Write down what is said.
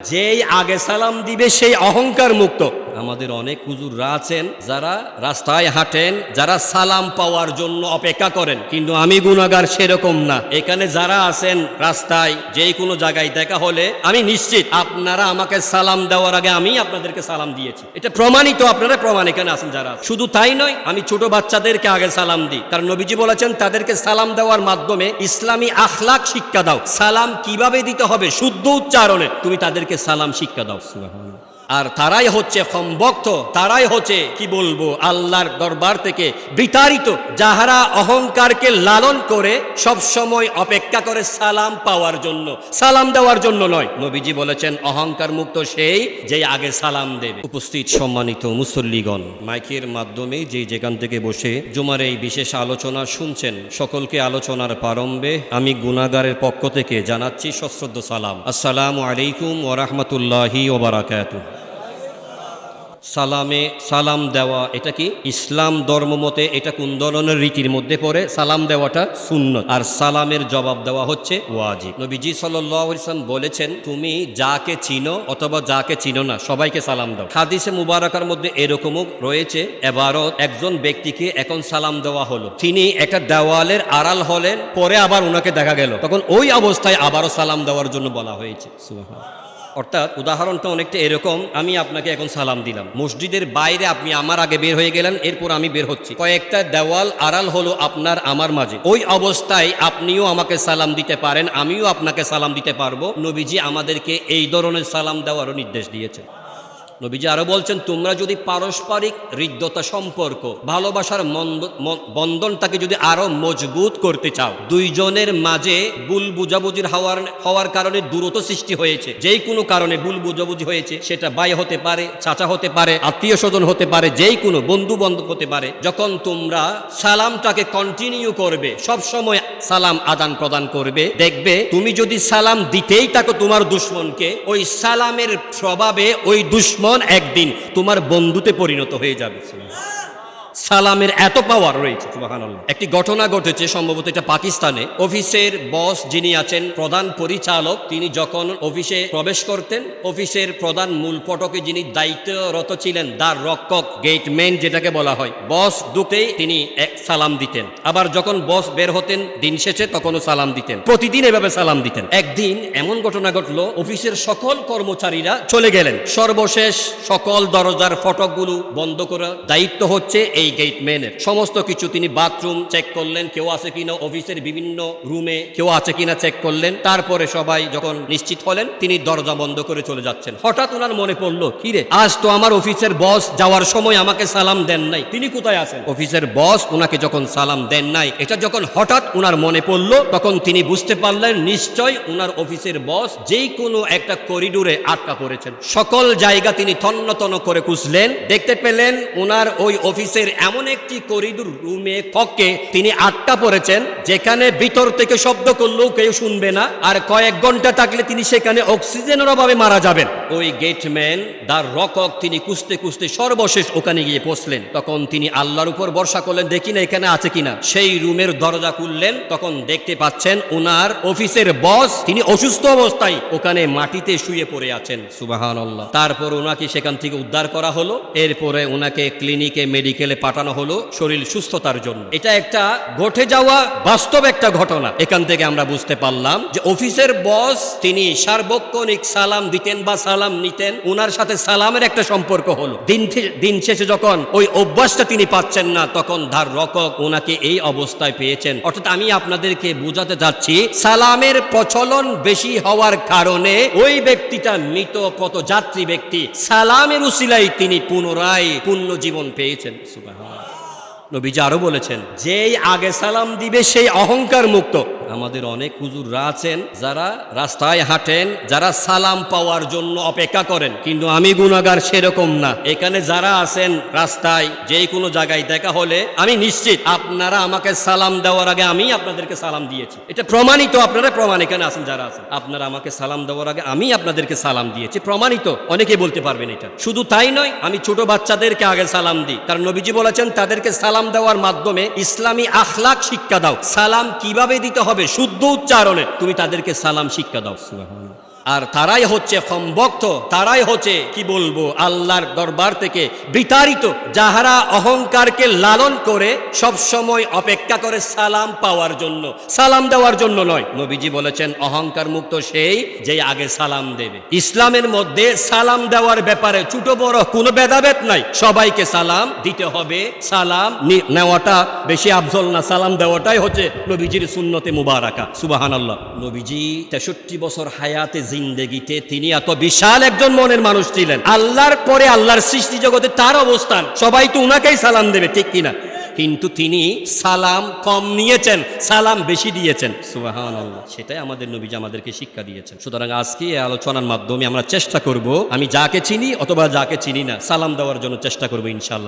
যেই আগে সালাম দিবে সেই অহংকার মুক্ত। আমাদের অনেক হুজুররা আছেন, যারা রাস্তায় হাঁটেন, যারা সালাম পাওয়ার জন্য অপেক্ষা করেন। কিন্তু আমি গুণাগার সেরকম না। এখানে যারা আছেন রাস্তায় যে কোনো জায়গায় দেখা হলে আমি নিশ্চিত আপনারা আমাকে সালাম দেওয়ার আগে আমি আপনাদেরকে সালাম দিয়েছি। এটা প্রমাণিত, আপনারা প্রমাণ এখানে আছেন যারা শুধু তাই নয়, আমি ছোট বাচ্চাদেরকে আগে সালাম দিই। কারণ নবীজি বলেছেন, তাদেরকে সালাম দেওয়ার মাধ্যমে ইসলামী আখলাক শিক্ষা দাও। সালাম কীভাবে দিতে হবে? শুদ্ধ উচ্চারণে। তুমি তাদেরকে সালাম শিক্ষা দাও। আর তারাই হচ্ছে সম্ভক্ত, তারাই হচ্ছে, কি বলব, আল্লাহর দরবার থেকে বিতাড়িত। যাহারা অহংকারকে লালন করে সব সময় অপেক্ষা করে সালাম পাওয়ার জন্য, সালাম দেওয়ার জন্য নয়। নবীজি বলেছেন, অহংকার মুক্ত সেই যে আগে সালাম দেবে। উপস্থিত সম্মানিত মুসল্লিগণ, মাইকের মাধ্যমে যে যেখান থেকে বসে জুমার এই বিশেষ আলোচনা শুনছেন, সকলকে আলোচনার প্রারম্ভে আমি গুনাগারের পক্ষ থেকে জানাচ্ছি সশ্রদ্ধ সালাম। আসসালামু আলাইকুম ওরহমতুল্লাহি ওবরাকাতুহ সালামে সালাম দেওয়া, এটা কি ইসলাম ধর্ম মতে এটা কোন ধরনের রীতির মধ্যে পড়ে? সালাম দেওয়াটা শূন্য আর সালামের জবাব দেওয়া হচ্ছে ওয়াজিব। নবীজি সাল্লাম বলেছেন, তুমি যাকে চিনো অথবা যাকে চিনো না, সবাইকে সালাম দাও। হাদিসে মুবারকার মধ্যে এরকমও রয়েছে এবারও একজন ব্যক্তিকে এখন সালাম দেওয়া হলো। তিনি একটা দেওয়ালের আড়াল হলেন, পরে আবার ওনাকে দেখা গেল। তখন ওই অবস্থায় আবারও সালাম দেওয়ার জন্য বলা হয়েছে। সুবহানাল্লাহ। অর্থাৎ উদাহরণটা অনেকটা এরকম, আমি আপনাকে এখন সালাম দিলাম। মসজিদের বাইরে আপনি আমার আগে বের হয়ে গেলেন, এরপর আমি বের হচ্ছি। কয়েকটা দেওয়াল আড়াল হলো আপনার, আমার মাঝে। ওই অবস্থায় আপনিও আমাকে সালাম দিতে পারেন, আমিও আপনাকে সালাম দিতে পারব। নবীজি আমাদেরকে এই ধরনের সালাম দেওয়ারও নির্দেশ দিয়েছেন। নবীজি আরও বলছেন, তোমরা যদি পারস্পরিক হৃদ্যতা সম্পর্ক, ভালোবাসার বন্ধনটাকে যদি আরও মজবুত করতে চাও, দুইজনের মাঝে ভুল বুঝাবুঝির হওয়ার হওয়ার কারণে দূরত্ব সৃষ্টি হয়েছে। যেই কোনো কারণে ভুল বুঝাবুঝি হয়েছে, সেটা ভাই হতে পারে, চাচা হতে পারে, আত্মীয় স্বজন হতে পারে, যেই কোনো বন্ধু বান্ধব হতে পারে, যখন তোমরা সালামটাকে কন্টিনিউ করবে সব সময় সালাম আদান প্রদান করবে, দেখবে তুমি যদি সালাম দিতেই থাকো তোমার দুশ্মনকে, ওই সালামের প্রভাবে ওই দুশ্মন একদিন তোমার বন্ধুতে পরিণত হয়ে যাবে। সালামের এত পাওয়ার রয়েছে একটি ঘটনা ঘটেছে, সম্ভবত এটা পাকিস্তানে। অফিসের বস যিনি আছেন, প্রধান পরিচালক, তিনি যখন অফিসে প্রবেশ করতেন, অফিসের প্রধান মূল ফটকে যিনি দায়িত্বরত ছিলেন দ্বার রক্ষক গেটম্যান যেটাকে বলা হয় বস ঢুকতেই তিনি এক সালাম দিতেন। আবার যখন বস বের হতেন, দিন শেষে তখনও সালাম দিতেন। প্রতিদিন এভাবে সালাম দিতেন। একদিন এমন ঘটনা ঘটলো, অফিসের সকল কর্মচারীরা চলে গেলেন। সর্বশেষ সকল দরজার ফটকগুলো বন্ধ করার দায়িত্ব হচ্ছে এই গেটম্যানের সমস্ত কিছু তিনি বাথরুম চেক করলেন, কেউ আছে কিনা অফিসের বিভিন্ন রুমে কেউ আছে কিনা চেক করলেন। তারপরে সবাই যখন নিশ্চিত হলেন, তিনি দরজা বন্ধ করে চলে যাচ্ছেন। হঠাৎ ওনার মনে পড়ল কি রে আজ তো আমার অফিসের বস যাওয়ার সময় আমাকে সালাম দেন নাই। তিনি কোথায় আছেন? অফিসের বস ওনাকে যখন সালাম দেন নাই, এটা যখন হঠাৎ ওনার মনে পড়ল, তখন তিনি বুঝতে পারলেন, নিশ্চয় ওনার অফিসের বস যেই কোনো একটা করিডোরে আটকা পড়েছেন। সকল জায়গা তিনি তন্ন করে খুঁজলেন। দেখতে পেলেন ওনার ওই অফিসের এমন একটি করিডোর রুমে ককে তিনি আটকা পড়েছেন, যেখানে ভিতর থেকে শব্দ করলেও কেউ শুনবে না, আর কয়েক ঘণ্টা থাকলে তিনি সেখানে অক্সিজেনের অভাবে মারা যাবেন। ওই গেটম্যান দার রকক তিনি কুস্তে কুস্তে সর্বশেষ ওখানে গিয়ে পৌঁছলেন। তখন তিনি আল্লাহর উপর ভরসা করলেন, দেখি না এখানে আছে কিনা। সেই রুমের দরজা খুললেন, তখন দেখতে পাচ্ছেন ওনার অফিসের বস তিনি অসুস্থ অবস্থায় ওখানে মাটিতে শুয়ে পড়ে আছেন। সুবাহান তারপর ওনাকে সেখান থেকে উদ্ধার করা হলো, এরপরে ওনাকে ক্লিনিকে মেডিকেলে পাঠানো হলো শরীর সুস্থতার জন্য। এটা একটা ঘটে যাওয়া বাস্তব একটা ঘটনা। এখান থেকে আমরা বুঝতে পারলাম যে অফিসের বস তিনি সার্বক্ষণিক সালাম দিতেন বা সালাম নিতেন ওনার সাথে সালামের একটা সম্পর্ক হলো। দিন দিন শেষে যখন ওই অভ্যাসটা তিনি পাচ্ছেন না, তখন ধার রকক ওনাকে এই অবস্থায় পেয়েছেন। অর্থাৎ আমি আপনাদেরকে বোঝাতে যাচ্ছি, সালামের প্রচলন বেশি হওয়ার কারণে ওই ব্যক্তিটা মৃত কত যাত্রী ব্যক্তি। সালামের উসিলাই তিনি পুনরায় পূর্ণ জীবন পেয়েছেন। সুবহানাল্লাহ। নবীজি আরও বলেছেন, যেই আগে সালাম দিবে, সেই অহংকার মুক্ত। আমাদের অনেক হুজুররা আছেন, যারা রাস্তায় হাঁটেন, যারা সালাম পাওয়ার জন্য অপেক্ষা করেন। কিন্তু আমি গুণাগার সেরকম না। এখানে যারা আছেন রাস্তায় যে কোনো জায়গায় দেখা হলে আমি নিশ্চিত আপনারা আমাকে সালাম দেওয়ার আগে আমি আপনাদেরকে সালাম দিয়েছি। এটা প্রমাণিত, আপনারা প্রমাণ এখানে আছেন, যারা আছেন। আপনারা আমাকে সালাম দেওয়ার আগে আমি আপনাদেরকে সালাম দিয়েছি। প্রমাণিত, অনেকে বলতে পারবেন এটা। শুধু তাই নয়, আমি ছোট বাচ্চাদেরকে আগে সালাম দিই। কারণ নবীজি বলেছেন, তাদেরকে সালাম দেওয়ার মাধ্যমে ইসলামী আখলাক শিক্ষা দাও। সালাম কীভাবে দিতে হবে শুদ্ধ উচ্চারণে তুমি তাদেরকে সালাম শিক্ষা দাও সুবহানাল্লাহ। আর তারাই হচ্ছে সম্ভক্ত, তারাই হচ্ছে, কি বলব, আল্লাহর দরবার থেকে বিতাড়িত। যাহারা অহংকারকে লালন করে, সব সময় অপেক্ষা করে সালাম পাওয়ার জন্য। সালাম দেওয়ার জন্য নয়। নবীজি বলেছেন, অহংকার মুক্ত সেই যে আগে সালাম দেবে। ইসলামের মধ্যে সালাম দেওয়ার ব্যাপারে ছোট বড় কোনো ভেদাভেদ নাই। সবাইকে সালাম দিতে হবে। সালাম নেওয়াটা বেশি আফজল না, সালাম দেওয়াটাই হচ্ছে নবীজির সুন্নতে মুবারাকা। সুবাহান আল্লাহ নবীজি তেষট্টি বছর হায়াতে জিন্দেগিতে তিনি এত বিশাল একজন মনের মানুষ ছিলেন। আল্লাহর পরে আল্লাহর সৃষ্টি জগতে তার অবস্থান, সবাই তো উনাকেই সালাম দেবে, ঠিক কিনা? কিন্তু তিনি সালাম কম নিয়েছেন, সালাম বেশি দিয়েছেন। সুবাহান সেটাই আমাদের নবীজি আমাদেরকে শিক্ষা দিয়েছেন। সুতরাং আজকে এই আলোচনার মাধ্যমে আমরা চেষ্টা করব, আমি যাকে চিনি অথবা যাকে চিনি না, সালাম দেওয়ার জন্য চেষ্টা করব ইনশাল্লাহ